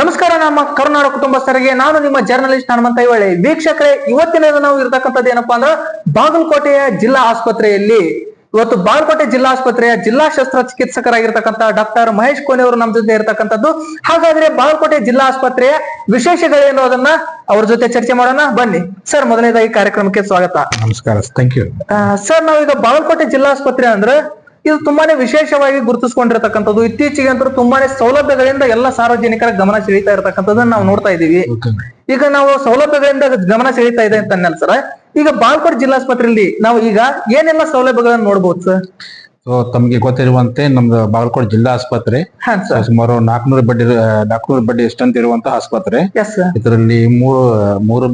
ನಮಸ್ಕಾರ ನಮ್ಮ ಕರುನಾಡ ಕುಟುಂಬಸ್ಥರಿಗೆ ನಾನು ನಿಮ್ಮ ಜರ್ನಲಿಸ್ಟ್ ಹನುಮಂತ ಇವಳೆ ವೀಕ್ಷಕರೇ ಇವತ್ತಿನ ನಾವು ಇರತಕ್ಕಂಥದ್ದು ಏನಪ್ಪಾ ಅಂದ್ರೆ ಬಾಗಲಕೋಟೆಯ ಜಿಲ್ಲಾ ಆಸ್ಪತ್ರೆಯಲ್ಲಿ. ಇವತ್ತು ಬಾಗಲಕೋಟೆ ಜಿಲ್ಲಾ ಆಸ್ಪತ್ರೆಯ ಜಿಲ್ಲಾ ಶಸ್ತ್ರ ಚಿಕಿತ್ಸಕರಾಗಿರ್ತಕ್ಕಂಥ ಡಾಕ್ಟರ್ ಮಹೇಶ್ ಕೋನೆ ಅವರು ನಮ್ಮ ಜೊತೆ ಇರತಕ್ಕಂಥದ್ದು. ಹಾಗಾದ್ರೆ ಬಾಗಲಕೋಟೆ ಜಿಲ್ಲಾ ಆಸ್ಪತ್ರೆಯ ವಿಶೇಷಗಳೇನು ಅದನ್ನ ಅವ್ರ ಜೊತೆ ಚರ್ಚೆ ಮಾಡೋಣ. ಬನ್ನಿ. ಸರ್ ಮೊದಲನೇದಾಗಿ ಕಾರ್ಯಕ್ರಮಕ್ಕೆ ಸ್ವಾಗತ. ನಮಸ್ಕಾರ. ಥ್ಯಾಂಕ್ ಯು ಸರ್ ನಾವೀಗ ಬಾಗಲಕೋಟೆ ಜಿಲ್ಲಾ ಆಸ್ಪತ್ರೆ ಅಂದ್ರೆ ಇದು ತುಂಬಾನೇ ವಿಶೇಷವಾಗಿ ಗುರುತಿಸಿಕೊಂಡಿರತಕ್ಕಂಥದ್ದು. ಇತ್ತೀಚೆಗೆ ಅಂತೂ ತುಂಬಾನೇ ಸೌಲಭ್ಯಗಳಿಂದ ಎಲ್ಲ ಸಾರ್ವಜನಿಕರ ಗಮನ ಸೆಳೀತಾ ಇರತಕ್ಕಂಥದ್ದನ್ನ ನಾವು ನೋಡ್ತಾ ಇದೀವಿ ಈಗ ನಾವು ಸೌಲಭ್ಯಗಳಿಂದ ಗಮನ ಸೆಳೀತಾ ಇದೆ ಅಂತ ಅನ್ನಲ್ಲ ಸರ್. ಈಗ ಬಾಲ್ಕೋಟ್ ಜಿಲ್ಲಾಸ್ಪತ್ರೆಯಲ್ಲಿ ನಾವು ಈಗ ಏನೆಲ್ಲ ಸೌಲಭ್ಯಗಳನ್ನ ನೋಡ್ಬೋದು ಸರ್? ಸೊ ತಮಗೆ ಗೊತ್ತಿರುವಂತೆ ನಮ್ದು ಬಾಗಲಕೋಟೆ ಜಿಲ್ಲಾ ಆಸ್ಪತ್ರೆ. ಹಾ ಸರ್ ಸುಮಾರು ನಾಲ್ಕನೂರು ಬೆಡ್ ನಾಲ್ಕನೂರು ಬೆಡ್ ಎಷ್ಟಂತ ಇರುವಂತಹ ಆಸ್ಪತ್ರೆ. ಎಸ್ ಸರ್ ಇದರಲ್ಲಿ ಮೂರು ಮೂರು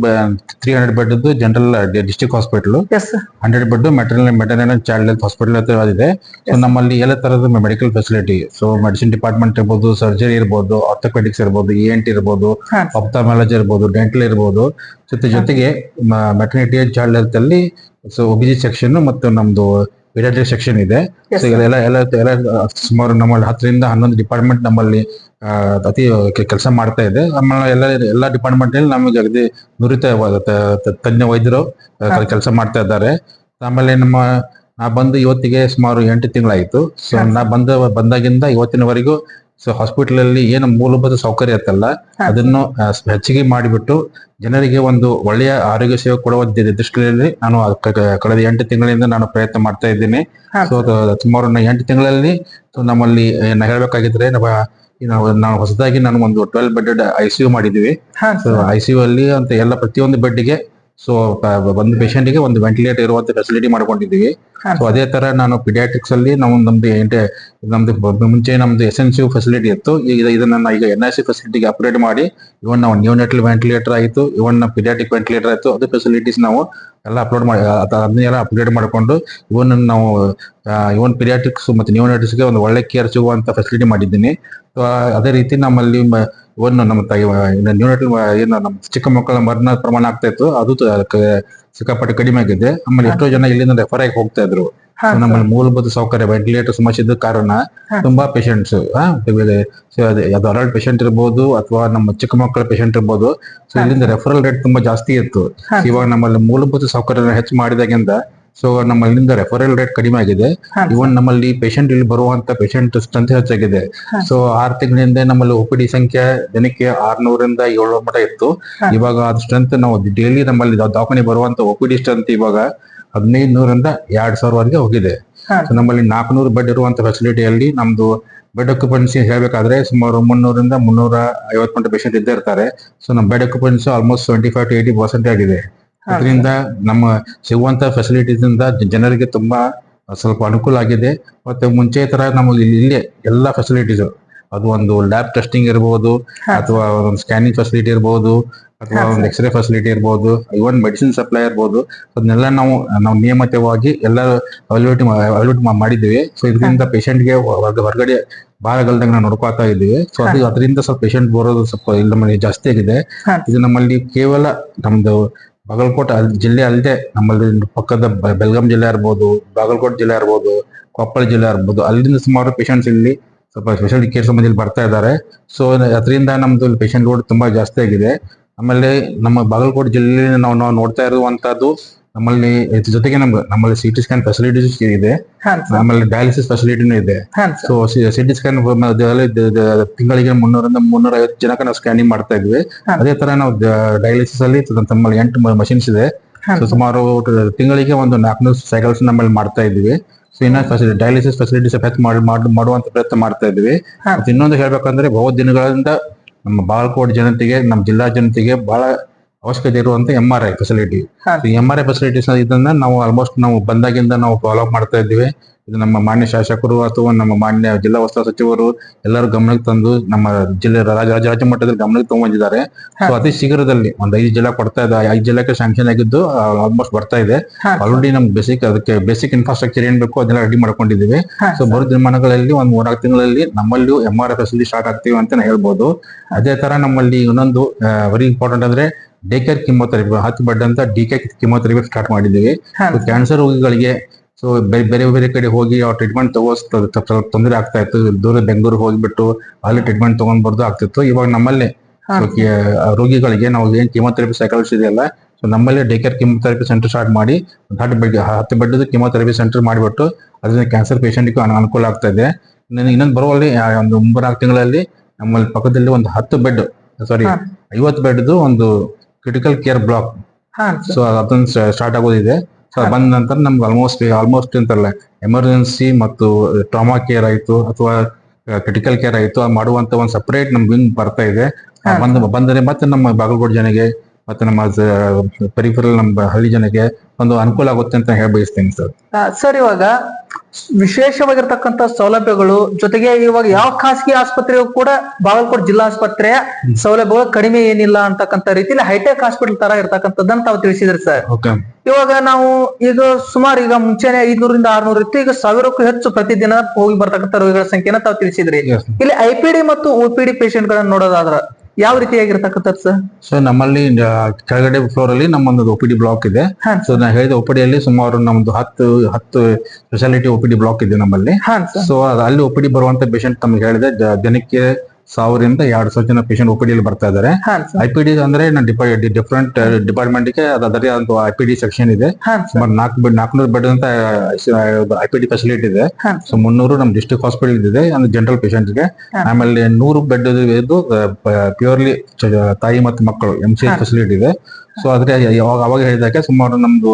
three hundred bed general district hospital yes hundred bed maternal maternal child health hospital ಅಂತ ಇದೆ ಸೊ ನಮ್ಮಲ್ಲಿ ಎಲ್ಲ ತರದ medical facility so medicine department ಇರ್ಬೋದು ಸರ್ಜರಿ ಇರ್ಬೋದು ಆರ್ಥೋಪೆಡಿಕ್ಸ್ ಇರ್ಬೋದು ಇ ಎನ್ ಟಿ ಇರ್ಬೋದು ಅಪ್ತಾಮಾಲಜಿ ಇರ್ಬೋದು ಡೆಂಟಲ್ ಇರ್ಬೋದು. ಜೊತೆ ಜೊತೆಗೆ ಮೆಟರ್ನಿಟಿ ಚೈಲ್ಡ್ ಹೆಲ್ತ್ ಅಲ್ಲಿ ಸೊ ಒಬಿಜಿ ಸೆಕ್ಷನ್ ಮತ್ತು ನಮ್ದು ಪೀಡಿಯಾಟ್ರಿಕ್ ಸೆಕ್ಷನ್ ಇದೆ. ಸೊ ಎಲ್ಲ ಎಲ್ಲ ಎಲ್ಲ ಸುಮಾರು ನಮ್ಮಲ್ಲಿ ಹತ್ತರಿಂದ ಹನ್ನೊಂದು ಡಿಪಾರ್ಟ್ಮೆಂಟ್ ನಮ್ಮಲ್ಲಿ ಅತಿ ಕೆಲಸ ಮಾಡ್ತಾ ಇದೆ. ಆಮೇಲೆ ಎಲ್ಲ ಎಲ್ಲ ಡಿಪಾರ್ಟ್ಮೆಂಟ್ನಲ್ಲಿ ನಮಗೆ ಅಗದಿ ನುರಿತ ತಜ್ಞ ವೈದ್ಯರು ಕೆಲಸ ಮಾಡ್ತಾ ಇದ್ದಾರೆ. ಆಮೇಲೆ ನಮ್ಮ ನಾ ಬಂದು ಇವತ್ತಿಗೆ ಸುಮಾರು ಎಂಟು ತಿಂಗಳಾಯ್ತು. ಸೊ. ನಾ ಬಂದ ಬಂದಾಗಿಂದ ಇವತ್ತಿನವರೆಗೂ ಸೊ ಹಾಸ್ಪಿಟಲ್ ಅಲ್ಲಿ ಏನು ಮೂಲಭೂತ ಸೌಕರ್ಯ ಇತ್ತಲ್ಲ ಹಾ. ಅದನ್ನು ಹೆಚ್ಚಿಗೆ ಮಾಡಿಬಿಟ್ಟು ಜನರಿಗೆ ಒಂದು ಒಳ್ಳೆಯ ಆರೋಗ್ಯ ಸೇವೆ ಕೊಡುವ ದೃಷ್ಟಿಯಲ್ಲಿ ನಾನು ಕಳೆದ ಎಂಟು ತಿಂಗಳಿಂದ ನಾನು ಪ್ರಯತ್ನ ಮಾಡ್ತಾ ಇದ್ದೀನಿ. ಸೊ ಸುಮಾರು ಎಂಟು ತಿಂಗಳಲ್ಲಿ ನಮ್ಮಲ್ಲಿ ಏನ ಹೇಳ್ಬೇಕಾಗಿದ್ರೆ ನಮ್ಮ ನಾವು ಹೊಸದಾಗಿ ನಾನು ಒಂದು ಟ್ವೆಲ್ ಬೆಡ್ ಐಸಿಯು ಮಾಡಿದೀವಿ ಹಾ. So sir I C U ಅಲ್ಲಿ ಅಂತ ಎಲ್ಲ ಪ್ರತಿಯೊಂದು ಬೆಡ್ಗೆ ಸೊ ಒಂದು ಪೇಷಂಟ್ಗೆ ಒಂದು ವೆಂಟಿಲೇಟರ್ ಇರುವಂತ ಫೆಸಿಲಿಟಿ ಮಾಡ್ಕೊಂಡಿದ್ದೀವಿ. ಸೊ ಅದೇ ತರ ನಾನು ಪಿಡಿಯಾಟ್ರಿಕ್ಸ್ ಅಲ್ಲಿ ನಾವು ನಮ್ದು ನಮ್ದು ಮುಂಚೆ ನಮ್ದು ಎಸ್ ಎನ್ ಸಿ ಫೆಸಿಲಿಟಿ ಇತ್ತು. ಈಗ ಇದನ್ನ ಈಗ ಎನ್ ಐ ಸಿ ಫೆಸಿಲಿಟಿಗೆ ಅಪ್ಗ್ರೇಡ್ ಮಾಡಿ ಇವನ್ ನಾವು ನ್ಯೂನೆಟಲ್ ವೆಂಟಿಲೇಟರ್ ಆಯ್ತು ಇವನ್ ಪಿಡಿಯಾಟಿಕ್ ವೆಂಟಿಲೇಟರ್ ಆಯ್ತು ಅದು ಫೆಸಿಲಿಟೀಸ್ ನಾವು ಎಲ್ಲ ಅಪ್ಲೋಡ್ ಮಾಡಿ ಅದ- ಅದನ್ನೆಲ್ಲ ಅಪ್ಗ್ರೇಡ್ ಮಾಡಿಕೊಂಡು ಇವನ್ ನಾವು ಇವನ್ ಪಿರಿಯಾಟಿಕ್ಸ್ ಮತ್ತೆ ನ್ಯೂನೆಟಿಕ್ಸ್ಗೆ ಒಂದು ಒಳ್ಳೆ ಕೇರ್ ಸಿಗುವಂತ ಫೆಸಿಲಿಟಿ ಮಾಡಿದ್ದೀನಿ. ಸೊ ಅದೇ ರೀತಿ ನಮ್ಮಲ್ಲಿ ಇವನ್ ನಮ್ಮ ತಾಯಿ ಏನು ನಮ್ಮ ಚಿಕ್ಕ ಮಕ್ಕಳ ಮರಣ ಪ್ರಮಾಣ ಆಗ್ತಾ ಇತ್ತು. ಅದು ಸಿಕ್ಕಾಪಟ್ಟೆ ಕಡಿಮೆ ಆಗಿದೆ. ಆಮೇಲೆ ಎಷ್ಟೋ ಜನ ಇಲ್ಲಿಂದ ರೆಫರ್ ಆಗಿ ಹೋಗ್ತಾ ಇದ್ರು. ನಮ್ಮಲ್ಲಿ ಮೂಲಭೂತ ಸೌಕರ್ಯ ವೆಂಟಿಲೇಟರ್ ಸಮಸ್ಯೆ ಇದ್ದ ಕಾರಣ. ತುಂಬಾ ಪೇಷಂಟ್ಸ್ ಅದು ಅಡಲ್ಟ್ ಪೇಷಂಟ್ ಇರ್ಬೋದು ಅಥವಾ ನಮ್ಮ ಚಿಕ್ಕ ಮಕ್ಕಳ ಪೇಷಂಟ್ ಇರ್ಬೋದು. ಸೊ ಇಲ್ಲಿಂದ ರೆಫರಲ್ ರೇಟ್ ತುಂಬಾ ಜಾಸ್ತಿ ಇತ್ತು. ಇವಾಗ ನಮ್ಮಲ್ಲಿ ಮೂಲಭೂತ ಸೌಕರ್ಯ ಹೆಚ್ಚು ಮಾಡಿದಾಗಿಂದ ಸೊ ನಮ್ಮಲ್ಲಿಂದ ರೆಫರಲ್ ರೇಟ್ ಕಡಿಮೆ ಆಗಿದೆ. ಇವನ್ ನಮ್ಮಲ್ಲಿ ಪೇಷಂಟ್ ಇಲ್ಲಿ ಬರುವಂತ ಪೇಷಂಟ್ ಸ್ಟ್ರೆಂತ್ ಹೆಚ್ಚಾಗಿದೆ. ಸೊ ಆರ್ ತಿಂಗಳಿಂದ ನಮ್ಮಲ್ಲಿ ಒ ಪಿ ಡಿ ಸಂಖ್ಯೆ ದಿನಕ್ಕೆ ಆರ್ನೂರಿಂದ ಏಳ್ನೂರ ಮಟ ಇತ್ತು. ಇವಾಗ ಅದ್ ಸ್ಟ್ರೆಂತ್ ನಾವು ಡೈಲಿ ನಮ್ಮಲ್ಲಿ ದಾಖಲೆ ದವಾಖಾನೆ ಬರುವಂತ ಒ ಪಿ ಡಿ ಸ್ಟ್ರೆಂತ್ ಇವಾಗ ಹದಿನೈದು ನೂರಿಂದ ಎರಡ್ ಸಾವಿರವರೆಗೆ ಹೋಗಿದೆ. ನಮ್ಮಲ್ಲಿ ನಾಲ್ಕುನೂರು ಬೆಡ್ ಇರುವಂತ ಫೆಸಿಲಿಟಿಯಲ್ಲಿ ನಮ್ದು ಬೆಡ್ ಆಕ್ಯುಪೆನ್ಸಿ ಹೇಳಬೇಕಾದ್ರೆ ಸುಮಾರು ಮುನ್ನೂರಿಂದ ಮುನ್ನೂರ ಐವತ್ತು ಮಂದಿ ಪೇಷಂಟ್ ಇದ್ದೇ ಇರ್ತಾರೆ. ಸೊ ನಮ್ಮ bed occupancy almost twenty five to eighty percent ಆಗಿದೆ. ಅದರಿಂದ ನಮ್ಮ ಸಿಗುವಂತ ಫೆಸಿಲಿಟೀಸ್ ಇಂದ ಜನರಿಗೆ ತುಂಬಾ ಸ್ವಲ್ಪ ಅನುಕೂಲ ಆಗಿದೆ. ಮತ್ತೆ ಮುಂಚೆ ತರ ನಮಗೆ ಇಲ್ಲಿ ಎಲ್ಲಾ ಫೆಸಿಲಿಟೀಸ್ ಅದು ಒಂದು ಲ್ಯಾಬ್ ಟೆಸ್ಟಿಂಗ್ ಇರಬಹುದು ಅಥವಾ ಒಂದು ಸ್ಕ್ಯಾನಿಂಗ್ ಫೆಸಿಲಿಟಿ ಇರಬಹುದು ಅಥವಾ ಒಂದು ಎಕ್ಸ್ರೇ ಫೆಸಿಲಿಟಿ ಇರಬಹುದು ಇವನ್ ಮೆಡಿಸಿನ್ ಸಪ್ಲೈ ಇರಬಹುದು ಅದನ್ನೆಲ್ಲ ನಾವು ನಾವು ನಿಯಮಿತವಾಗಿ ಎಲ್ಲ ಅವೈಲೇಟ್ ಅವೈಲೇಟ್ ಮಾಡಿದ್ದೀವಿ. ಸೊ ಇದರಿಂದ ಗೆ ಹೊರಗಡೆ ಬಾರಗಲ್ದಂಗೆ ನಾವು ನೋಡ್ಕೊತಾ ಇದ್ದೀವಿ. ಸೊ ಅದು ಅದರಿಂದ ಸ್ವಲ್ಪ ಪೇಷಂಟ್ ಬರೋದು ಸ್ವಲ್ಪ ಇಲ್ಲಿ ನಮ್ಮಲ್ಲಿ ಜಾಸ್ತಿ ಆಗಿದೆ. ಇದು ನಮ್ಮಲ್ಲಿ ಕೇವಲ ನಮ್ದು ಬಾಗಲಕೋಟೆ ಜಿಲ್ಲೆ ಅಲ್ಲದೆ ನಮ್ಮಲ್ಲಿ ಪಕ್ಕದ ಬೆಳಗಾಂ ಜಿಲ್ಲೆ ಇರ್ಬೋದು, ಬಾಗಲಕೋಟೆ ಜಿಲ್ಲೆ ಇರ್ಬೋದು, ಕೊಪ್ಪಳ ಜಿಲ್ಲೆ ಇರ್ಬೋದು, ಅಲ್ಲಿಂದ ಸುಮಾರು ಪೇಷಂಟ್ಸ್ ಇಲ್ಲಿ ಸ್ವಲ್ಪ ಸ್ಪೆಷಾಲಿಟಿ ಕೇರ್ ಸಂಬಂಧದಲ್ಲಿ ಬರ್ತಾ ಇದ್ದಾರೆ. ಸೊ ಅದರಿಂದ ನಮ್ದು ಪೇಷಂಟ್ ಲೋಡ್ ತುಂಬಾ ಜಾಸ್ತಿ ಆಗಿದೆ. ಆಮೇಲೆ ನಮ್ಮ ಬಾಗಲಕೋಟೆ ಜಿಲ್ಲೆಯಲ್ಲಿ ನಾವು ನಾವು ನೋಡ್ತಾ ಇರುವಂತದ್ದು ನಮ್ಮಲ್ಲಿ ಇದ್ರ ಜೊತೆಗೆ ನಮ್ಗೆ ನಮ್ಮಲ್ಲಿ ಸಿಟಿ ಸ್ಕ್ಯಾನ್ ಫೆಸಿಲಿಟೀಸ್ ಇದೆ. ನಮ್ಮಲ್ಲಿ ಡಯಾಲಿಸಿಸ್ ಫೆಸಿಲಿಟಿನೂ ಇದೆ. ಸೊ ಸಿಟಿ ಸ್ಕ್ಯಾನ್ ತಿಂಗಳಿಗೆ ಮುನ್ನೂರಿಂದ ಮುನ್ನೂರ ಐವತ್ತು ಜನಕ್ಕೆ ನಾವು ಸ್ಕ್ಯಾನಿಂಗ್ ಮಾಡ್ತಾ ಇದ್ವಿ ಅದೇ ತರ ನಾವು ಡಯಾಲಿಸಿಸ್ ಅಲ್ಲಿ ತಮ್ಮಲ್ಲಿ ನಮ್ಮಲ್ಲಿ ಎಂಟು ಮಷಿನ್ಸ್ ಇದೆ. ಸುಮಾರು ತಿಂಗಳಿಗೆ ಒಂದು ನಾಲ್ಕನೂರು ಸೈಕಲ್ಸ್ ನಮ್ಮಲ್ಲಿ ಮಾಡ್ತಾ ಇದ್ವಿ ಸೊ ಇನ್ನ ಫೆಸಿಲಿಟಿ ಡಯಾಲಿಸಿಸ್ ಫೆಸಿಲಿಟೀಸ್ ಹೆಚ್ಚು ಮಾಡಿ ಮಾಡುವಂತ ಪ್ರಯತ್ನ ಮಾಡ್ತಾ ಇದ್ವಿ ಇನ್ನೊಂದು ಹೇಳ್ಬೇಕಂದ್ರೆ ಬಹು ದಿನಗಳಿಂದ ನಮ್ಮ ಬಾಗಲಕೋಟೆ ಜನತೆಗೆ ನಮ್ಮ ಜಿಲ್ಲಾ ಜನತೆಗೆ ಬಹಳ ಅವಶ್ಯಕತೆ ಇರುವಂತ M R I facility. M R I facilities ಇದನ್ನ ನಾವು ಆಲ್ಮೋಸ್ಟ್ ನಾವು ಬಂದಾಗಿಂದ ನಾವು ಫಾಲೋ ಅಪ್ ಮಾಡ್ತಾ ಇದ್ದೀವಿ. ಇದು ನಮ್ಮ ಮಾನ್ಯ ಶಾಸಕರು ಅಥವಾ ನಮ್ಮ ಮಾನ್ಯ ಜಿಲ್ಲಾ ವಸ್ತು ಸಚಿವರು ಎಲ್ಲರೂ ಗಮನಕ್ಕೆ ತಂದು ನಮ್ಮ ಜಿಲ್ಲೆ ರಾಜ್ಯ ಮಟ್ಟದಲ್ಲಿ ಗಮನಕ್ಕೆ ತಗೊಂಡಿದ್ದಾರೆ. ಸೊ ಅತಿ ಶೀಘ್ರದಲ್ಲಿ ಒಂದ್ ಐದು ಜಿಲ್ಲಾ ಕೊಡ್ತಾ ಇದೆ. ಐದು ಜಿಲ್ಲೆಗೆ ಸ್ಯಾಂಕ್ಷನ್ ಆಗಿದ್ದು ಆಲ್ಮೋಸ್ಟ್ ಬರ್ತಾ ಇದೆ. ಆಲ್ರೆಡಿ ನಮ್ಗೆ ಬೇಸಿಕ್ ಅದಕ್ಕೆ ಬೇಸಿಕ್ ಇನ್ಫ್ರಾಸ್ಟ್ರಕ್ಚರ್ ಏನ್ ಬೇಕು ಅದನ್ನೆಲ್ಲ ರೆಡಿ ಮಾಡ್ಕೊಂಡಿದ್ದೀವಿ. ಸೊ ಬರೋ ದಿನಮಾನಗಳಲ್ಲಿ ಒಂದ್ ಮೂರ್ನಾಲ್ಕು ತಿಂಗಳಲ್ಲಿ ನಮ್ಮಲ್ಲೂ M R F facility start ಆಗ್ತೀವಿ ಅಂತ ಹೇಳ್ಬೋದು. ಅದೇ ತರ ನಮ್ಮಲ್ಲಿ ಇನ್ನೊಂದು ವೆರಿ ಇಂಪಾರ್ಟೆಂಟ್ ಅಂದ್ರೆ ಡೇ ಕೇರ್ ಕಿಮೋಥೆರಪಿ ಹತ್ತು ಬೆಡ್ ಅಂತ ಡಿ ಕೇರ್ ಕಿಮೋಥೆರಪಿ ಸ್ಟಾರ್ಟ್ ಮಾಡಿದ್ದೀವಿ ಕ್ಯಾನ್ಸರ್ ರೋಗಿಗಳಿಗೆ ಸೊ ಬೇರೆ ಬೇರೆ ಕಡೆ ಹೋಗಿ ಅವ್ರ ಟ್ರೀಟ್ಮೆಂಟ್ ತಗೋ ಸ್ವಲ್ಪ ತೊಂದರೆ ಆಗ್ತಾ ಇತ್ತು. ದೂರ ಬೆಂಗಳೂರು ಹೋಗಿಬಿಟ್ಟು ಅಲ್ಲಿ ಟ್ರೀಟ್ಮೆಂಟ್ ತಗೊಂಡ್ಬಾರ್ದು ಆಗ್ತಿತ್ತು. ಇವಾಗ ನಮ್ಮಲ್ಲಿ ರೋಗಿಗಳಿಗೆ ನಾವು ಏನ್ ಕಿಮೋಥೆರಪಿ ಸೈಕಾಲಜಿ ಇದೆಯಲ್ಲ ಸೊ ನಮ್ಮಲ್ಲಿ day care chemotherapy centre start ಮಾಡಿ ಹತ್ತು ಬೆಡ್ ಹತ್ತು ಬೆಡ್ ಕಿಮೋಥೆರಪಿ ಸೆಂಟರ್ ಮಾಡಿಬಿಟ್ಟು ಅದರಿಂದ ಕ್ಯಾನ್ಸರ್ ಪೇಷಂಟ್ಗೂ ಅನುಕೂಲ ಆಗ್ತಾ ಇದೆ. ಇನ್ನು ಇನ್ನೊಂದು ಬರುವಲ್ಲಿ ಒಂದು ಮೂರ್ನಾಲ್ಕು ತಿಂಗಳಲ್ಲಿ ನಮ್ಮಲ್ಲಿ ಪಕ್ಕದಲ್ಲಿ ಒಂದು ಹತ್ತು ಬೆಡ್ ಸಾರಿ. ಐವತ್ತು ಬೆಡ್ದು ಒಂದು ಕ್ರಿಟಿಕಲ್ ಕೇರ್ ಬ್ಲಾಕ್ ಸೊ ಅದೊಂದು ಸ್ಟಾರ್ಟ್ ಆಗೋದಿದೆ. ಸೊ ಬಂದ ನಂತರ ನಮ್ಗೆ ಆಲ್ಮೋಸ್ಟ್ ಆಲ್ಮೋಸ್ಟ್ ಅಂತಾರಲ್ಲ ಎಮರ್ಜೆನ್ಸಿ ಮತ್ತು ಟ್ರಾಮಾ ಕೇರ್ ಆಯ್ತು ಅಥವಾ ಕ್ರಿಟಿಕಲ್ ಕೇರ್ ಆಯ್ತು ಮಾಡುವಂತ ಒಂದು ಸಪರೇಟ್ ನಮ್ಗೆ ವಿಂಗ್ ಬರ್ತಾ ಇದೆ. ಬಂದರೆ ಮತ್ತೆ ನಮ್ಮ ಬಾಗಲಕೋಟೆ ಜನಗೆ ಮತ್ತೆ ನಮ್ಮ ಪರಿಫರಲ್ ನಮ್ಮ ಹಳ್ಳಿ ಜನಕ್ಕೆ ಒಂದು ಅನುಕೂಲ ಆಗುತ್ತೆ ಅಂತ ಹೇಳಿ ಬಯಸ್ತೀನಿ ಸರ್. ಸರ್ ಇವಾಗ ವಿಶೇಷವಾಗಿರ್ತಕ್ಕಂಥ ಸೌಲಭ್ಯಗಳು ಜೊತೆಗೆ ಇವಾಗ ಯಾವ ಖಾಸಗಿ ಆಸ್ಪತ್ರೆಯು ಕೂಡ ಬಾಗಲಕೋಟೆ ಜಿಲ್ಲಾ ಆಸ್ಪತ್ರೆಯ ಸೌಲಭ್ಯಗಳು ಕಡಿಮೆ ಏನಿಲ್ಲ ಅಂತಕ್ಕಂಥ ರೀತಿಯಲ್ಲಿ ಹೈಟೆಕ್ ಹಾಸ್ಪಿಟಲ್ ತರ ಇರ್ತಕ್ಕಂಥದ್ದನ್ನ ತಾವು ತಿಳಿಸಿದ್ರಿ ಸರ್. ಓಕೆ. ಇವಾಗ ನಾವು ಈಗ ಸುಮಾರು ಈಗ ಮುಂಚೆನೆ ಐದ್ನೂರಿಂದ ಆರ್ನೂರು ಇತ್ತು ಈಗ ಸಾವಿರಕ್ಕೂ ಹೆಚ್ಚು ಪ್ರತಿದಿನ ಹೋಗಿ ಬರ್ತಕ್ಕಂಥ ರೋಗಿಗಳ ಸಂಖ್ಯೆನ ತಾವು ತಿಳಿಸಿದ್ರಿ. ಇಲ್ಲಿ ಐಪಿಡಿ ಮತ್ತು ಒ ಪಿ ಡಿ ಪೇಷಂಟ್ ಗಳನ್ನ ನೋಡೋದಾದ್ರ ಯಾವ ರೀತಿಯಾಗಿರ್ತಕ್ಕಂಥದ್ದು ಸರ್ ಸೊ ನಮ್ಮಲ್ಲಿ ಕೆಳಗಡೆ ಫ್ಲೋರ್ ಅಲ್ಲಿ ನಮ್ಮೊಂದು ಒ ಪಿ ಡಿ ಬ್ಲಾಕ್ ಇದೆ. ಸೊ ನಾ ಹೇಳಿದ ಒ ಪಿ ಡಿಯಲ್ಲಿ ಸುಮಾರು ನಮ್ದು ಹತ್ತು ಹತ್ತು speciality O P D block ಇದೆ ನಮ್ಮಲ್ಲಿ. ಸೊ ಅಲ್ಲಿ ಒ ಪಿ ಡಿ ಬರುವಂತ ಪೇಷಂಟ್ ತಮ್ಗೆ ಹೇಳಿದೆ. ದಿನಕ್ಕೆ ಸಾವಿರದಿಂದ ಎರಡು ಸಾವಿರ ಜನ ಪೇಷಂಟ್ ಒ ಪಿ ಬರ್ತಾ ಇದ್ದಾರೆ. ಐ ಪಿ ಡಿ ಅಂದ್ರೆ ಡಿಫ್ರೆಂಟ್ ಡಿಪಾರ್ಟ್ಮೆಂಟ್ಗೆ ಅದರದೇ ಅದರೇ ಒಂದು ಐ ಪಿ ಡಿ ಸೆಕ್ಷನ್ ಇದೆ. ಸುಮಾರು ನಾಲ್ಕು ಬೆಡ್ ನಾಲ್ಕುನೂರು ಬೆಡ್ ಅಂತ ಐ ಪಿ ಡಿ ಫೆಸಿಲಿಟಿ ಇದೆ. ಸೊ ಮುನ್ನೂರು ನಮ್ ಡಿಸ್ಟ್ರಿಕ್ಟ್ ಹಾಸ್ಪಿಟಲ್ ಇದೆ ಅಂದ್ರೆ ಜನರಲ್ ಪೇಷಂಟ್ಗೆ. ಆಮೇಲೆ ನೂರು ಬೆಡ್ ಇದು ಪ್ಯೂರ್ಲಿ ತಾಯಿ ಮತ್ತು ಮಕ್ಕಳು ಎಂ ಸಿ ಫೆಸಿಲಿಟಿ ಇದೆ. ಸೊ ಆದ್ರೆ ಯಾವಾಗ ಅವಾಗ ಹೇಳಿದಾಗ ಸುಮಾರು ನಮ್ದು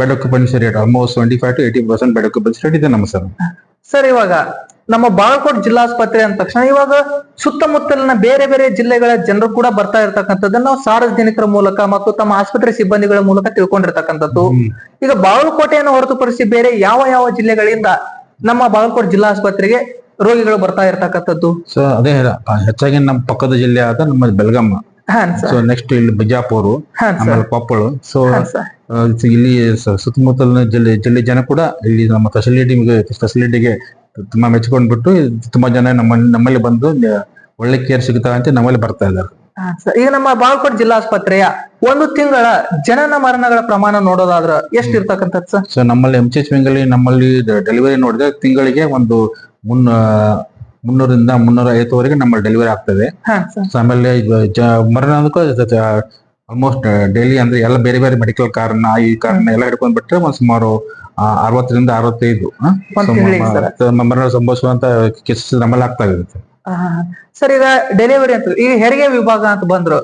bed occupancy rate almost twenty five to eighty percent bed occupancy rate ಇದೆ ನಮ್ಮ ಸರ್. ಸರ್ ಇವಾಗ ನಮ್ಮ ಬಾಗಲಕೋಟೆ ಜಿಲ್ಲಾಸ್ಪತ್ರೆ ಅಂದ ತಕ್ಷಣ ಇವಾಗ ಸುತ್ತಮುತ್ತಲಿನ ಬೇರೆ ಬೇರೆ ಜಿಲ್ಲೆಗಳ ಜನರು ಕೂಡ ಬರ್ತಾ ಇರ್ತಕ್ಕಂಥದ್ದನ್ನ ನಾವು ಸಾರ್ವಜನಿಕರ ಮೂಲಕ ಮತ್ತು ತಮ್ಮ ಆಸ್ಪತ್ರೆ ಸಿಬ್ಬಂದಿಗಳ ಮೂಲಕ ತಿಳ್ಕೊಂಡಿರ್ತಕ್ಕಂಥದ್ದು. ಈಗ ಬಾಗಲಕೋಟೆಯನ್ನು ಹೊರತುಪಡಿಸಿ ಬೇರೆ ಯಾವ ಯಾವ ಜಿಲ್ಲೆಗಳಿಂದ ನಮ್ಮ ಬಾಗಲಕೋಟೆ ಜಿಲ್ಲಾ ಆಸ್ಪತ್ರೆಗೆ ರೋಗಿಗಳು ಬರ್ತಾ ಇರ್ತಕ್ಕಂಥದ್ದು? ಸೊ ಅದೇ ಹೆಚ್ಚಾಗಿ ನಮ್ಮ ಪಕ್ಕದ ಜಿಲ್ಲೆ ಆದ ನಮ್ಮ ಬೆಳಗಾಮ ಸೊ ನೆಕ್ಸ್ಟ್ ಇಲ್ಲಿ ಬಿಜಾಪುರ ಆಮೇಲೆ ಕೊಪ್ಪಳ. ಸೊ ಇಲ್ಲಿ ಸುತ್ತಮುತ್ತಲಿನ ಜಿಲ್ಲೆ ಜಿಲ್ಲೆ ಜನ ಕೂಡ ಇಲ್ಲಿ ನಮ್ಮ ಫೆಸಿಲಿಟಿ ಫೆಸಿಲಿಟಿಗೆ ತುಂಬಾ ಮೆಚ್ಕೊಂಡ್ಬಿಟ್ಟು ತುಂಬಾ ಜನ ನಮ್ಮ ನಮ್ಮಲ್ಲಿ ಬಂದು ಒಳ್ಳೆ ಕೇರ್ ಸಿಗುತ್ತಾ ಅಂತ ನಮ್ಮಲ್ಲಿ ಬರ್ತಾ ಇದ್ದಾರೆ. ಸರ್. ಈಗ ನಮ್ಮ ಬಾಗಲಕೋಟೆ ಜಿಲ್ಲಾ ಆಸ್ಪತ್ರೆಯ ಒಂದು ತಿಂಗಳ ಜನನ ಮರಣಗಳ ಪ್ರಮಾಣ ನೋಡೋದಾದ್ರ ಎಷ್ಟು ಇರ್ತಕ್ಕಂಥದ್ದು ಸರ್? ಸೊ ನಮ್ಮಲ್ಲಿ ಎಂ ಸಿ ಎಚ್ ವಿಂಗ್ ಅಲ್ಲಿ ನಮ್ಮಲ್ಲಿ ಡೆಲಿವರಿ ನೋಡಿದ್ರೆ ತಿಂಗಳಿಗೆ ಒಂದು ಮುನ್ನ ಮುನ್ನೂರಿಂದ ಮುನ್ನೂರ ಐವತ್ತುವರೆಗೆ ನಮ್ಮಲ್ಲಿ ಡೆಲಿವರಿ ಆಗ್ತದೆ. ಸರ್. ಆಮೇಲೆ ಮರಣ ಆಲ್ಮೋಸ್ಟ್ ಡೈಲಿ ಅಂದ್ರೆ ಎಲ್ಲ ಬೇರೆ ಬೇರೆ ಮೆಡಿಕಲ್ ಕಾರ್ನ ಈ ಕಾರ್ನ ಎಲ್ಲ ಹಿಡ್ಕೊಂಡ್ ಬಿಟ್ರೆ ಒಂದ್ ಸುಮಾರು ಅರವತ್ತರಿಂದ ಅರವತ್ತೈದು ಮರಣ ಸಂಭವಿಸುವಂತ ಕೇಸಸ್ ನಮ್ಮಲ್ಲಿ ಆಗ್ತಾ ಇರುತ್ತೆ. ಸರ್ ಈಗ ಡೆಲಿವರಿ ಅಂತ ಈ ಹೆರಿಗೆ ವಿಭಾಗ ಅಂತ ಬಂದ್ರು.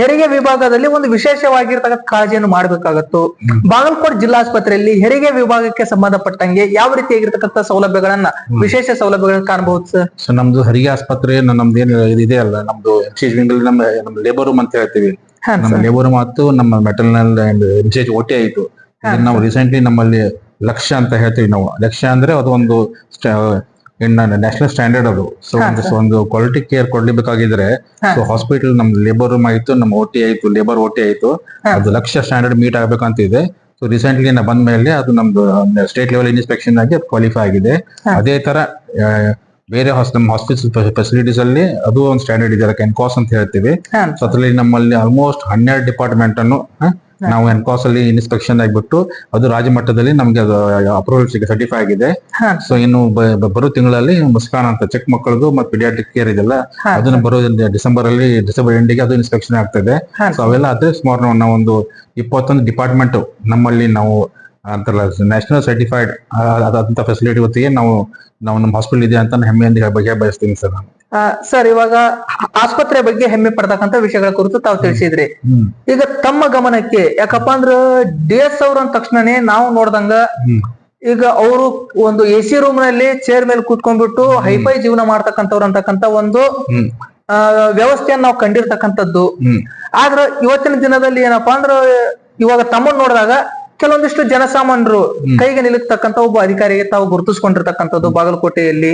ಹೆರಿಗೆ ವಿಭಾಗದಲ್ಲಿ ಒಂದು ವಿಶೇಷವಾಗಿರ್ತಕ್ಕಂಥ ಕಾಳಜಿಯನ್ನು ಮಾಡಬೇಕಾಗತ್ತು. ಬಾಗಲಕೋಟೆ ಜಿಲ್ಲಾಸ್ಪತ್ರೆಯಲ್ಲಿ ಹೆರಿಗೆ ವಿಭಾಗಕ್ಕೆ ಸಂಬಂಧಪಟ್ಟಂಗೆ ಯಾವ ರೀತಿಯಾಗಿರ್ತಕ್ಕಂಥ ಸೌಲಭ್ಯಗಳನ್ನ ವಿಶೇಷ ಸೌಲಭ್ಯಗಳನ್ನ ಕಾಣಬಹುದು ಸರ್? ಸೊ ನಮ್ದು ಹೆರಿಗೆ ಆಸ್ಪತ್ರೆ ನಮ್ದು ಏನು ಇದೆ ಅಲ್ಲ ನಮ್ದು ನಮ್ಮ ಲೇಬರ್ ರೂಮ್ ಅಂತ ಹೇಳ್ತೀವಿ. ನಮ್ಮ ಲೇಬರ್ ರೂಮ್ ಮತ್ತು ನಮ್ಮ ಎಂ ಸಿ ಓಟಿ ಆಯ್ತು ನಾವು ರೀಸೆಂಟ್ಲಿ ನಮ್ಮಲ್ಲಿ ಲಕ್ಷ್ಯ ಅಂತ ಹೇಳ್ತೀವಿ ನಾವು. ಲಕ್ಷ್ಯ ಅಂದ್ರೆ ಅದು ಒಂದು ನ್ಯಾಷನಲ್ ಸ್ಟ್ಯಾಂಡರ್ಡ್ ಅದು. ಸೊ ಒಂದು ಕ್ವಾಲಿಟಿ ಕೇರ್ ಕೊಡ್ಲಿಬೇಕಾಗಿದ್ರೆ ಬೇಕಾಗಿದ್ರೆ ಸೊ ಹಾಸ್ಪಿಟಲ್ ನಮ್ ಲೇಬರ್ ರೂಮ್ ಆಯ್ತು ನಮ್ಮ ಓಟಿ ಆಯ್ತು ಲೇಬರ್ ಓಟಿ ಆಯ್ತು ಅದು ಲಕ್ಷ ಸ್ಟ್ಯಾಂಡರ್ಡ್ ಮೀಟ್ ಆಗ್ಬೇಕಂತ ಇದೆ ಸೊ ರೀಸೆಂಟ್ಲಿ ನಾ ಬಂದ ಮೇಲೆ ಅದು ನಮ್ದು ಸ್ಟೇಟ್ ಲೆವೆಲ್ ಇನ್ಸ್ಪೆಕ್ಷನ್ ಆಗಿ ಕ್ವಾಲಿಫೈ ಆಗಿದೆ. ಅದೇ ತರ ಬೇರೆ ನಮ್ಮ ಹಾಸ್ಪಿಟಲ್ ಫೆಸಿಲಿಟೀಸ್ ಅಲ್ಲಿ ಅದು ಒಂದು ಸ್ಟ್ಯಾಂಡರ್ಡ್ ಇದೆ ಅದಕ್ಕೆ ಎನ್ಕಾಸ್ ಅಂತ ಹೇಳ್ತೀವಿ. ಸೊ ಅದ್ರಲ್ಲಿ ನಮ್ಮಲ್ಲಿ ಆಲ್ಮೋಸ್ಟ್ ಹನ್ನೆರಡು ಡಿಪಾರ್ಟ್ಮೆಂಟ್ ಅನ್ನು ನಾವು ಎನ್ಕಾಸ್ ಅಲ್ಲಿ ಇನ್ಸ್ಪೆಕ್ಷನ್ ಆಗಿಬಿಟ್ಟು ಅದು ರಾಜ್ಯ ಮಟ್ಟದಲ್ಲಿ ನಮ್ಗೆ ಅದು ಅಪ್ರೂವಲ್ ಸಿಗ ಸರ್ಟಿಫೈ ಆಗಿದೆ. ಸೊ ಇನ್ನು ಬರೋ ತಿಂಗಳಲ್ಲಿ ಮುಸ್ಕಾನ್ ಅಂತ ಚೆಕ್ ಮಕ್ಕಳದು ಮತ್ತೆ ಪಿಡಿಯಾಟ್ರಿಕ್ ಕೇರ್ ಇದೆಲ್ಲ ಅದನ್ನ ಬರೋ ಡಿಸೆಂಬರ್ ಅಲ್ಲಿ ಡಿಸೆಂಬರ್ ಎಂಡಿಗೆ ಅದು ಇನ್ಸ್ಪೆಕ್ಷನ್ ಆಗ್ತದೆ. ಸೊ ಅವೆಲ್ಲ ಆದ್ರೆ ಸುಮಾರು ನಾವು ಒಂದು ಇಪ್ಪತ್ತೊಂದು ಡಿಪಾರ್ಟ್ಮೆಂಟ್ ನಮ್ಮಲ್ಲಿ ನಾವು ಅಂತಲ್ಲ ನ್ಯಾಷನಲ್ ಸರ್ಟಿಫೈಡ್ ಆದಂತ ಫೆಸಿಲಿಟಿ ಹೊತ್ತಿಗೆ ನಾವು ನಾವು ನಮ್ಮ ಹಾಸ್ಪಿಟಲ್ ಇದೆ ಅಂತ ಹೆಮ್ಮೆಯಿಂದ ಬಗ್ಗೆ ಬಯಸ್ತೀನಿ ಸರ್ ನಾನು. ಸರ್ ಇವಾಗ ಆಸ್ಪತ್ರೆ ಬಗ್ಗೆ ಹೆಮ್ಮೆ ಪಡ್ತಕ್ಕಂತ ವಿಷಯಗಳ ಕುರಿತು ತಾವು ತಿಳಿಸಿದ್ರಿ. ಈಗ ತಮ್ಮ ಗಮನಕ್ಕೆ ಯಾಕಪ್ಪ ಅಂದ್ರ ಡಿ ಎಸ್ ಅವ್ರ ಅಂದ ತಕ್ಷಣನೇ ನಾವು ನೋಡ್ದಂಗ ಈಗ ಅವರು ಒಂದು ಎ ಸಿ ರೂಮ್ನಲ್ಲಿ ಚೇರ್ ಮೇಲೆ ಕೂತ್ಕೊಂಡ್ಬಿಟ್ಟು ಹೈಫೈ ಜೀವನ ಮಾಡ್ತಕ್ಕಂಥವ್ರು ಅಂತಕ್ಕಂತ ಒಂದು ವ್ಯವಸ್ಥೆಯನ್ನು ನಾವು ಕಂಡಿರ್ತಕ್ಕಂಥದ್ದು. ಆದ್ರ ಇವತ್ತಿನ ದಿನದಲ್ಲಿ ಏನಪ್ಪಾ ಅಂದ್ರ ಇವಾಗ ತಮ್ಮನ್ ನೋಡಿದಾಗ ಕೆಲವೊಂದಿಷ್ಟು ಜನಸಾಮಾನ್ಯರು. ಕೈಗೆ ನಿಲ್ಲತಕ್ಕಂತ ಒಬ್ಬ ಅಧಿಕಾರಿಗೆ ತಾವು ಗುರುತಿಸ್ಕೊಂಡಿರ್ತಕ್ಕಂಥದ್ದು ಬಾಗಲಕೋಟೆಯಲ್ಲಿ.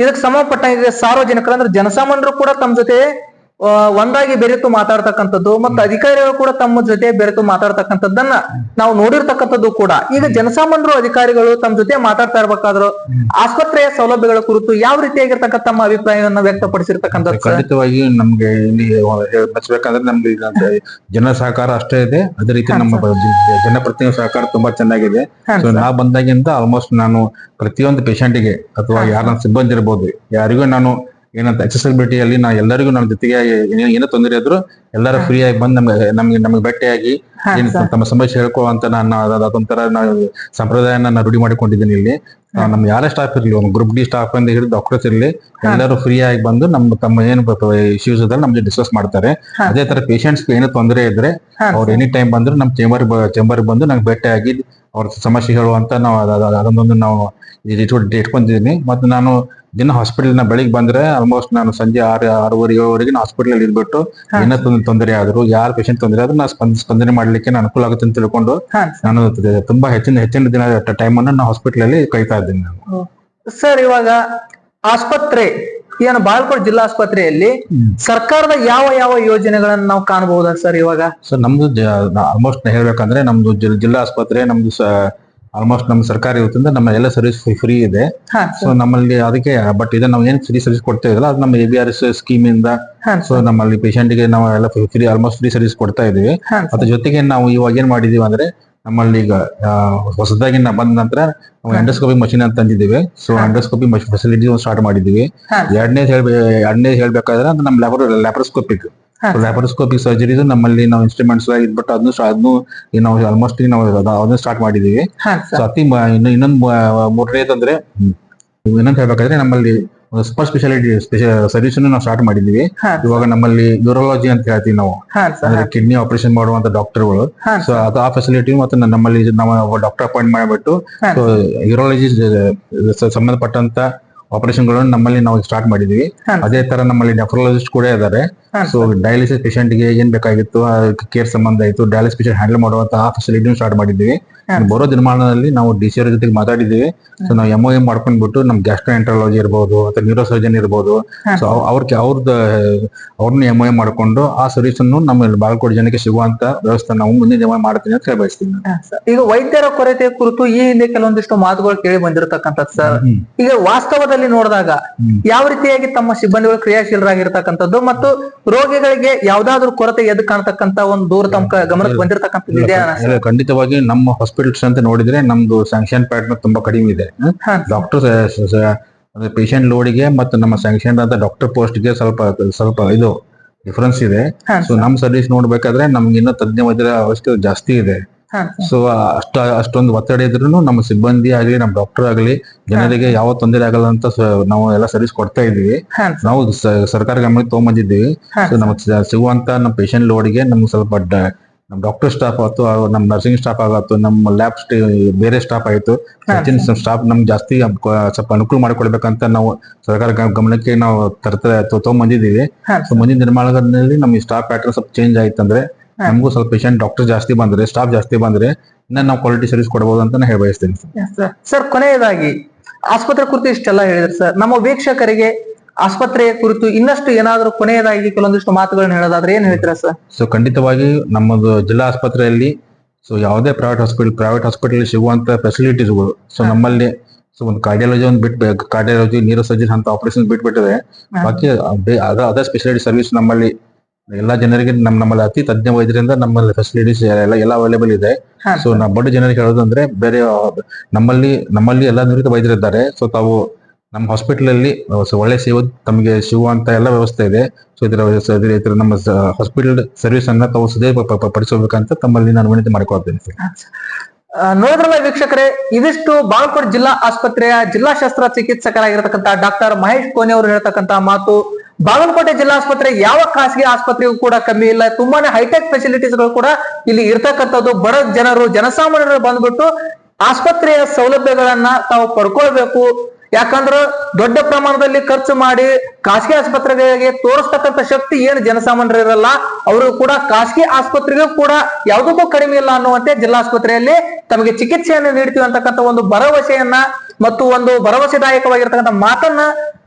ಇದಕ್ಕೆ ಸಂಬಂಧಪಟ್ಟ ಸಾರ್ವಜನಿಕರು ಅಂದ್ರೆ ಜನಸಾಮಾನ್ಯರು ಕೂಡ ತಮ್ಮ ಜೊತೆ ಒಂದಾಗಿ ಬೆರೆತು ಮಾತಾಡ್ತಕ್ಕಂಥದ್ದು ಮತ್ತು ಅಧಿಕಾರಿಗಳು ಕೂಡ ತಮ್ಮ ಜೊತೆ ಬೆರೆತು ಮಾತಾಡ್ತಕ್ಕಂಥದ್ದನ್ನ ನಾವು ನೋಡಿರ್ತಕ್ಕಂಥದ್ದು ಕೂಡ. ಈಗ ಜನಸಾಮಾನ್ಯರು ಅಧಿಕಾರಿಗಳು ತಮ್ಮ ಜೊತೆ ಮಾತಾಡ್ತಾ ಇರ್ಬೇಕಾದ್ರು ಆಸ್ಪತ್ರೆಯ ಸೌಲಭ್ಯಗಳ ಕುರಿತು ಯಾವ ರೀತಿಯಾಗಿರ್ತಕ್ಕಂಥ ತಮ್ಮ ಅಭಿಪ್ರಾಯವನ್ನ ವ್ಯಕ್ತಪಡಿಸಿರ್ತಕ್ಕಂಥದ್ದು ಸರ್? ಖಂಡಿತವಾಗಿ ನಮ್ಗೆ ಇಲ್ಲಿ ಮೆಚ್ಚಬೇಕಂದ್ರೆ ನಮ್ಗೆ ಜನ ಸಹಕಾರ ಅಷ್ಟೇ ಇದೆ. ಅದೇ ರೀತಿ ನಮ್ಮ ಜನಪ್ರತಿನಿಧಿ ಸಹಕಾರ ತುಂಬಾ ಚೆನ್ನಾಗಿದೆ. ನಾ ಬಂದಾಗಿಂದ ಆಲ್ಮೋಸ್ಟ್ ನಾನು ಪ್ರತಿಯೊಂದು ಪೇಷಂಟ್ಗೆ ಅಥವಾ ಯಾರ ಸಿಬ್ಬಂದಿ ಇರ್ಬೋದು ಯಾರಿಗೂ ನಾನು ಏನಂತ ಅಕ್ಸೆಸಿಬಿಲಿಟಿ ಅಲ್ಲಿ ನಾ ಎಲ್ಲರಿಗೂ ನಮ್ಮ ಜೊತೆಗೆ ಏನೇ ತೊಂದರೆ ಇದ್ರು ಎಲ್ಲರೂ ಫ್ರೀ ಆಗಿ ಬಂದು ನಮ್ಗೆ ನಮ್ಗೆ ನಮ್ಗೆ ಭೇಟಿಯಾಗಿ ಏನ್. ತಮ್ಮ ಸಮಸ್ಯೆ ಹೇಳ್ಕೊಳ್ಳುವಂತ ನಾನು ಅದ್- ಅದೊಂಥರ ನಾವು ಸಂಪ್ರದಾಯನ ನಾನು ರೂಢಿ ಮಾಡಿಕೊಂಡಿದ್ದೀನಿ ಇಲ್ಲಿ. ಆ, ನಮ್ಗೆ ಯಾರೇ ಸ್ಟಾಫ್ ಇರಲಿ ಒಂದು ಗ್ರೂಪ್ ಡಿ ಸ್ಟಾಫ್ ಅಂತ ಹಿಡಿದು ಡಾಕ್ಟರ್ಸ್ ಇರಲಿ ಎಲ್ಲರೂ ಫ್ರೀ ಆಗಿ ಬಂದು ನಮ್ಮ ತಮ್ಮ ಏನು ಇಶ್ಯೂಸ್ ಇದ್ರೆ ನಮ್ಗೆ ಡಿಸ್ಕಸ್ ಮಾಡ್ತಾರೆ. ಅದೇ ತರ ಪೇಷಂಟ್ಸ್ ಏನೋ ತೊಂದರೆ ಇದ್ರೆ ಅವ್ರು ಎನಿ ಟೈಮ್ ಬಂದ್ರು ನಮ್ಮ ಚೇಂಬರ್ ಚೇಂಬರ್ ಬಂದು ನಂಗೆ ಭೇಟಿಯಾಗಿ ಅವ್ರ ಸಮಸ್ಯೆ ಹೇಳುವಂತ ನಾವು ಅದೊಂದೊಂದು ನಾವು ಇಟ್ಕೊಂಡು ಇಟ್ಕೊಂಡಿದ್ದೀನಿ ಮತ್ತು ನಾನು ದಿನ ಹಾಸ್ಪಿಟಲ್ನ ಬೆಳಿಗ್ಗೆ ಬಂದ್ರೆ ಆಲ್ಮೋಸ್ಟ್ ನಾನು ಸಂಜೆ ಆರು ಆರೂವರೆ ಏಳುವರೆಗೆ ಹಾಸ್ಪಿಟಲ್ ಇದ್ಬಿಟ್ಟು ಇರ್ಬಿಟ್ಟು ಏನೋ ತೊಂದರೆ ಆದ್ರು ಯಾರ ಪೇಷಂಟ್ ತೊಂದರೆ ಆದ್ರೂ ನಾನು ಸ್ಪಂದ ಸ್ಪಂದನೆ ಮಾಡ್ಲಿಕ್ಕೆ ಅನುಕೂಲ ಆಗುತ್ತೆ ಅಂತ ತಿಳ್ಕೊಂಡು ನಾನು ತುಂಬಾ ಹೆಚ್ಚಿನ ಹೆಚ್ಚಿನ ದಿನ ಟೈಮ್ ಅನ್ನು ನಾನು ಹಾಸ್ಪಿಟಲ್ ಅಲ್ಲಿ ಕಳಿತಾ ಇದ್ದೀನಿ ನಾನು. ಸರ್ ಇವಾಗ ಆಸ್ಪತ್ರೆ ಏನು ಬಾಳ್ಕೋಟ್ ಜಿಲ್ಲಾ ಆಸ್ಪತ್ರೆಯಲ್ಲಿ ಸರ್ಕಾರದ ಯಾವ ಯಾವ ಯೋಜನೆಗಳನ್ನ ನಾವು ಕಾಣಬಹುದಾ ಸರ್ ಇವಾಗ? ಸರ್ ನಮ್ದು ಆಲ್ಮೋಸ್ಟ್ ಹೇಳ್ಬೇಕಂದ್ರೆ ನಮ್ದು ಜಿಲ್ಲಾ ಆಸ್ಪತ್ರೆ ನಮ್ದು ಆಲ್ಮೋಸ್ಟ್ ನಮ್ಮ ಸರ್ಕಾರಿ ವತಿಯಿಂದ ನಮ್ಮ ಎಲ್ಲ ಸರ್ವಿಸ್ ಫ್ರೀ ಇದೆ. ಸೊ ನಮ್ಮಲ್ಲಿ ಅದಕ್ಕೆ ಬಟ್ ಇದನ್ನ ನಾವು ಏನ್ ಫ್ರೀ ಸರ್ವಿಸ್ ಕೊಡ್ತಾ ಇದ್ದಲ್ಲ ಅದು ನಮ್ಮ A B R S scheme ಇಂದ. ಸೊ ನಮ್ಮಲ್ಲಿ ಪೇಷಂಟ್ಗೆ ನಾವು ಎಲ್ಲ ಫ್ರೀ ಆಲ್ಮೋಸ್ಟ್ ಫ್ರೀ ಸರ್ವಿಸ್ ಕೊಡ್ತಾ ಇದೀವಿ ಅದ್ರ ಜೊತೆಗೆ ನಾವು ಇವಾಗ ಏನ್ ಮಾಡಿದೀವಿ ಅಂದ್ರೆ ನಮ್ಮಲ್ಲಿ ಈಗ ಹೊಸದಾಗಿ ಬಂದ ನಂತರ ನಾವು ಎಂಡೋಸ್ಕೋಪಿ ಮಷಿನ್ ಅಂತ ತಂದಿದ್ದೀವಿ. ಸೊ ಎಂಡೋಸ್ಕೋಪಿ ಫೆಸಿಲಿಟಿ ಸ್ಟಾರ್ಟ್ ಮಾಡಿದೀವಿ. ಎರಡನೇ ಎರಡನೇ ಹೇಳ್ಬೇಕಾದ್ರೆ ಅದು ನಮ್ಮ ಲ್ಯಾಪ್ರೋ ಲ್ಯಾಪ್ರೋಸ್ಕೋಪಿಕ್ ಸರ್ಜರಿ ಸರ್ಜರೀಸ್ ನಮ್ಮಲ್ಲಿ ನಾವು ಇನ್ಸ್ಟ್ರೂಮೆಂಟ್ಸ್ ಇದ್ಬಿಟ್ಟು ಅದನ್ನು ಅದನ್ನು ನಾವು ಆಲ್ಮೋಸ್ಟ್ ನಾವು ಅದ- ಅದನ್ನ ಸ್ಟಾರ್ಟ್ ಮಾಡಿದೀವಿ. ಸೊ. ಅತಿ ಇನ್ನೊಂದು ಇನ್ನು ಇನ್ನೊಂದು ಮೂರನೇದಂದ್ರೆ ಇನ್ನೊಂದು ಹೇಳ್ಬೇಕಾದ್ರೆ ನಮ್ಮಲ್ಲಿ ಸೂಪರ್ ಸ್ಪೆಷಾಲಿಟಿ ಸರ್ವಿಸ್ ನಾವು ಸ್ಟಾರ್ಟ್ ಮಾಡಿದೀವಿ. ಇವಾಗ ನಮ್ಮಲ್ಲಿ ಯೂರೋಲಜಿ ಅಂತ ಹೇಳ್ತೀವಿ ನಾವು. ಅಂದ್ರೆ ಕಿಡ್ನಿ ಆಪರೇಷನ್ ಮಾಡುವಂತ ಡಾಕ್ಟರ್ಗಳು ಗಳು ಸೊ. ಅದು ಆ ಫೆಸಿಲಿಟಿ ಮತ್ತೆ ನಮ್ಮಲ್ಲಿ ನಾವು ಡಾಕ್ಟರ್ ಅಪಾಯಿಂಟ್ ಮಾಡಿಬಿಟ್ಟು. ಸೊ. ಯೂರೋಲಜಿ ಸಂಬಂಧಪಟ್ಟಂತ ಆಪರೇಷನ್ಗಳನ್ನು ನಮ್ಮಲ್ಲಿ ನಾವು ಸ್ಟಾರ್ಟ್ ಮಾಡಿದೀವಿ. ಅದೇ ತರ ನಮ್ಮಲ್ಲಿ ನೆಫ್ರಾಲಜಿಸ್ಟ್ ಕೂಡ ಇದ್ದಾರೆ ಹಾ ಸೊ ಡಯಾಲಿಸಿಸ್ ಪೇಷಂಟ್ಗೆ ಏನ್ ಬೇಕಾಗಿತ್ತು ಕೇರ್ ಸಂಬಂಧ ಆಯ್ತು. ಡಯಾಲಿಸಿಸ್ ಪೇಷಂಟ್ ಹ್ಯಾಂಡಲ್ ಮಾಡುವಂತ ಫೆಸಿಲಿಟಿನೂ ಫೆಸಿಲಿಟಿ ಸ್ಟಾರ್ಟ್ ಮಾಡಿದ್ವಿ ಬರೋ ದಿನಮಾನದಲ್ಲಿ ನಾವು ಡಿ ಸಿ ಅವ್ರ ಜೊತೆಗೆ ಮಾತಾಡಿದ್ದೀವಿ. ಸೊ ನಾವು ಎಂಒಎ ಎಂ ಮಾಡ್ಕೊಂಡ್ಬಿಟ್ಟು ನಮ್ ಗ್ಯಾಸ್ಟ್ರೋಎಂಟ್ರಾಲಜಿ ಇರ್ಬೋದು ಅಥವಾ ನ್ಯೂರೋ ಸರ್ಜನ್ ಇರ್ಬೋದು. ಸೊ ಅವ್ರ ಅವ್ರದ್ದು ಅವ್ರನ್ನ ಎಂಒ ಎಂ ಮಾಡ್ಕೊಂಡು ಆ ಸರ್ವಿಸ್ ಅನ್ನು ನಮ್ಮ ಬಾಲ್ಕೋಟ್ ಜನಕ್ಕೆ ಸಿಗುವಂತ ವ್ಯವಸ್ಥೆ ನಾವು ಮುಂದಿನ ದಿನ ಮಾಡ್ತೀನಿ ಅಂತ ಬಯಸ್ತೀನಿ. ಈಗ ವೈದ್ಯರ ಕೊರತೆ ಕುರಿತು ಈ ಹಿಂದೆ ಕೆಲವೊಂದಿಷ್ಟು ಮಾತುಗಳು ಕೇಳಿ ಬಂದಿರತಕ್ಕಂಥದ್ದು ಸರ್. ಈಗ ವಾಸ್ತವದಲ್ಲಿ ನೋಡಿದಾಗ ಯಾವ ರೀತಿಯಾಗಿ ತಮ್ಮ ಸಿಬ್ಬಂದಿಗಳು ಕ್ರಿಯಾಶೀಲರಾಗಿರ್ತಕ್ಕಂಥದ್ದು ಮತ್ತು ರೋಗಿಗಳಿಗೆ ಯಾವ್ದಾದ್ರು ಕೊರತೆ ಎದ್ದು ಕಾಣತಕ್ಕಂತ ಒಂದು ದೂರ ತಮ್ಮ ಗಮನಕ್ಕೆ ಬಂದಿರತಕ್ಕಂಥದ್ದು ಇದೆಯಾ ಖಂಡಿತವಾಗಿ ನಮ್ಮ ಹಾಸ್ಪಿಟಲ್ಸ್ ಅಂತ ನೋಡಿದ್ರೆ ನಮ್ದು ಸ್ಯಾಂಕ್ಷನ್ ಪ್ಯಾಟರ್ನ್ ತುಂಬಾ ಕಡಿಮೆ ಇದೆ. ಡಾಕ್ಟರ್ ಪೇಷಂಟ್ ಲೋಡಿಗೆ ಮತ್ತು ನಮ್ಮ ಸ್ಯಾಂಕ್ಷನ್ ಆದ ಡಾಕ್ಟರ್ ಪೋಸ್ಟ್ಗೆ ಸ್ವಲ್ಪ ಸ್ವಲ್ಪ ಇದು ಡಿಫರೆನ್ಸ್ ಇದೆ. ಸೊ ನಮ್ಮ ಸರ್ವಿಸ್ ನೋಡ್ಬೇಕಾದ್ರೆ ನಮ್ಗೆ ಇನ್ನೂ ತಜ್ಞ ವೈದ್ಯರ ಅವಶ್ಯಕತೆ ಜಾಸ್ತಿ ಇದೆ. ಸೊ ಅಷ್ಟ ಅಷ್ಟೊಂದು ಒತ್ತಡ ಇದ್ರು ನಮ್ಮ ಸಿಬ್ಬಂದಿ ಆಗಲಿ ನಮ್ಮ ಡಾಕ್ಟರ್ ಆಗಲಿ ಜನರಿಗೆ ಯಾವ ತೊಂದರೆ ಆಗಲ್ಲ ಅಂತ ನಾವು ಎಲ್ಲ ಸರ್ವಿಸ್ ಕೊಡ್ತಾ ಇದೀವಿ ನಾವು ಸರ್ಕಾರ ಗಮನಕ್ಕೆ ತಗೊಂಬಂದಿದ್ದೀವಿ. ಸೊ ನಮಗೆ ಸಿಗುವಂತ ನಮ್ಮ ಪೇಷಂಟ್ ಲೋಡ್ಗೆ ನಮ್ಗೆ ಸ್ವಲ್ಪ ನಮ್ಮ ಡಾಕ್ಟರ್ ಸ್ಟಾಫ್ ಆಯ್ತು ನಮ್ಮ ನರ್ಸಿಂಗ್ ಸ್ಟಾಫ್ ಆಗತ್ತು ನಮ್ಮ ಲ್ಯಾಬ್ ಬೇರೆ ಸ್ಟಾಫ್ ಆಯ್ತು. ಹೆಚ್ಚಿನ ಸ್ಟಾಫ್ ನಮ್ಗೆ ಜಾಸ್ತಿ ಸ್ವಲ್ಪ ಅನುಕೂಲ ಮಾಡಿಕೊಡ್ಬೇಕಂತ ನಾವು ಸರ್ಕಾರ ಗಮನಕ್ಕೆ ನಾವು ತರ್ತಾ ತಗೊಂಬಂದಿದ್ದೀವಿ. ಸೊ ಮುಂದಿನ ನಿರ್ಮಾಣದಲ್ಲಿ ನಮ್ಗೆ ಸ್ಟಾಫ್ ಪ್ಯಾಟರ್ನ್ ಸ್ವಲ್ಪ ಚೇಂಜ್ ಆಯ್ತಂದ್ರೆ. ನಮಗೂ ಸ್ವಲ್ಪ ಪೇಷಂಟ್ ಡಾಕ್ಟರ್ ಜಾಸ್ತಿ ಬಂದ್ರೆ ಸ್ಟಾಫ್ ಜಾಸ್ತಿ ಬಂದ್ರೆ ಇನ್ನ ನಾವು ಕ್ವಾಲಿಟಿ ಸರ್ವಿಸ್ ಕೊಡಬಹುದು ಅಂತ ಹೇಳ ಬಯಸ್ತೀನಿ ಸರ್. ಕೊನೆಯದಾಗಿ ಆಸ್ಪತ್ರೆ ಕುರಿತು ಇಷ್ಟೆಲ್ಲ ಹೇಳಿದ್ರೆ ಸರ್. ನಮ್ಮ ವೀಕ್ಷಕರಿಗೆ ಆಸ್ಪತ್ರೆಯ ಕುರಿತು ಇನ್ನಷ್ಟು ಏನಾದರೂ ಕೊನೆಯದಾಗಿ ಕೆಲವೊಂದಿಷ್ಟು ಮಾತುಗಳನ್ನ ಹೇಳೋದಾದ್ರೆ ಏನ್ ಹೇಳ್ತೀರಾ ಸರ್? ಸೊ ಖಂಡಿತವಾಗಿ ನಮ್ಮದು ಜಿಲ್ಲಾ ಆಸ್ಪತ್ರೆಯಲ್ಲಿ ಸೊ ಯಾವುದೇ ಪ್ರೈವೇಟ್ ಹಾಸ್ಪಿಟಲ್ ಪ್ರೈವೇಟ್ ಹಾಸ್ಪಿಟಲ್ ಸಿಗುವಂತ ಫೆಸಿಲಿಟೀಸ್ಗಳು ಸೊ ನಮ್ಮಲ್ಲಿ ಸೊ ಒಂದು ಕಾರ್ಡಿಯಾಲಜಿ ಒಂದು ಬಿಟ್ಟು ಕಾರ್ಡಿಯಾಲಜಿ ನೀರೋ ಸರ್ಜನ್ ಅಂತ ಆಪರೇಷನ್ ಬಿಟ್ಬಿಟ್ಟಿದೆ. ಬಾಕಿ ಅದರ್ ಸ್ಪೆಷಾಲಿಟಿ ಸರ್ವಿಸ್ ನಮ್ಮಲ್ಲಿ ಎಲ್ಲಾ ಜನರಿಗೆ ನಮ್ ನಮ್ಮಲ್ಲಿ ಅತಿ ತಜ್ಞ ವೈದ್ಯರಿಂದ ನಮ್ಮಲ್ಲಿ ಫೆಸಿಲಿಟೀಸ್ ಎಲ್ಲ ಎಲ್ಲ ಅವೈಲೇಬಲ್ ಇದೆ. ಸೊ ನಾ ಬಡ ಜನರಿಗೆ ಹೇಳೋದಂದ್ರೆ ಬೇರೆ ನಮ್ಮಲ್ಲಿ ನಮ್ಮಲ್ಲಿ ಎಲ್ಲಾ ನುರಿತ ವೈದ್ಯರಿದ್ದಾರೆ ಸೊ ತಾವು ನಮ್ಮ ಹಾಸ್ಪಿಟಲ್ ಅಲ್ಲಿ ಒಳ್ಳೆ ಸೇವೆ ತಮಗೆ ಸಿಗುವಂತ ಎಲ್ಲ ವ್ಯವಸ್ಥೆ ಇದೆ. ಸೊ ಇದರ ಇದರ- ನಮ್ಮ ಹಾಸ್ಪಿಟಲ್ ಸರ್ವಿಸ್ ಅನ್ನ ತಾವು ಸದೇ ಪಡಿಸಬೇಕಂತ ತಮ್ಮಲ್ಲಿ ನಾನು ವಿನಂತಿ ಮಾಡ್ಕೊಳ್ತೇನೆ. ನೋಡಿದ್ರಲ್ಲ ವೀಕ್ಷಕರೇ ಇದಿಷ್ಟು ಬಾಳ್ಕೋಟ್ ಜಿಲ್ಲಾ ಆಸ್ಪತ್ರೆಯ ಜಿಲ್ಲಾ ಶಸ್ತ್ರ ಚಿಕಿತ್ಸಕರಾಗಿರ್ತಕ್ಕಂಥ ಡಾಕ್ಟರ್ ಮಹೇಶ್ ಕೋನೆ ಅವರು ಹೇಳ್ತಕ್ಕಂತ ಮಾತು ಬಾಗಲಕೋಟೆ ಜಿಲ್ಲಾ ಆಸ್ಪತ್ರೆ ಯಾವ ಖಾಸಗಿ ಆಸ್ಪತ್ರೆಗೂ ಕೂಡ ಕಮ್ಮಿ ಇಲ್ಲ. ತುಂಬಾನೇ ಹೈಟೆಕ್ ಫೆಸಿಲಿಟೀಸ್ಗಳು ಕೂಡ ಇಲ್ಲಿ ಇರ್ತಕ್ಕಂಥದ್ದು. ಬಡ ಜನರು, ಜನಸಾಮಾನ್ಯರು ಬಂದ್ಬಿಟ್ಟು ಆಸ್ಪತ್ರೆಯ ಸೌಲಭ್ಯಗಳನ್ನ ತಾವು ಪಡ್ಕೊಳ್ಬೇಕು. ಯಾಕಂದ್ರ ದೊಡ್ಡ ಪ್ರಮಾಣದಲ್ಲಿ ಖರ್ಚು ಮಾಡಿ ಖಾಸಗಿ ಆಸ್ಪತ್ರೆಗಳಿಗೆ ತೋರಿಸ್ತಕ್ಕಂಥ ಶಕ್ತಿ ಏನು ಜನಸಾಮಾನ್ಯರು ಇರಲ್ಲ, ಅವರು ಕೂಡ ಖಾಸಗಿ ಆಸ್ಪತ್ರೆಗೂ ಕೂಡ ಯಾವುದಕ್ಕೂ ಕಡಿಮೆ ಇಲ್ಲ ಅನ್ನುವಂತೆ ಜಿಲ್ಲಾಸ್ಪತ್ರೆಯಲ್ಲಿ ತಮಗೆ ಚಿಕಿತ್ಸೆಯನ್ನು ನೀಡ್ತೀವಿ ಅಂತಕ್ಕಂಥ ಒಂದು ಭರವಸೆಯನ್ನ ಮತ್ತು ಒಂದು ಭರವಸೆದಾಯಕವಾಗಿರ್ತಕ್ಕಂಥ ಮಾತನ್ನ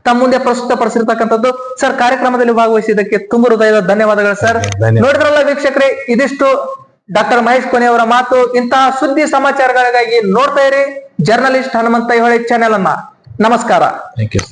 ತಮ್ಮ ಮುಂದೆ ಪ್ರಸ್ತುತಪಡಿಸಿರ್ತಕ್ಕಂಥದ್ದು. ಸರ್ ಕಾರ್ಯಕ್ರಮದಲ್ಲಿ ಭಾಗವಹಿಸಿದ್ದಕ್ಕೆ ತುಂಬ ಹೃದಯದ ಧನ್ಯವಾದಗಳು ಸರ್. ನೋಡಿದ್ರಲ್ಲ ವೀಕ್ಷಕರೇ ಇದಿಷ್ಟು ಡಾಕ್ಟರ್ ಮಹೇಶ್ ಕೊನೆ ಅವರ ಮಾತು. ಇಂತಹ ಸುದ್ದಿ ಸಮಾಚಾರಗಳಿಗಾಗಿ ನೋಡ್ತಾ ಇರಿ. ಜರ್ನಲಿಸ್ಟ್ ಹನುಮಂತ ಐಹೊಳೆ ಚಾನೆಲ್ ಅನ್ನ. ನಮಸ್ಕಾರ. Thank you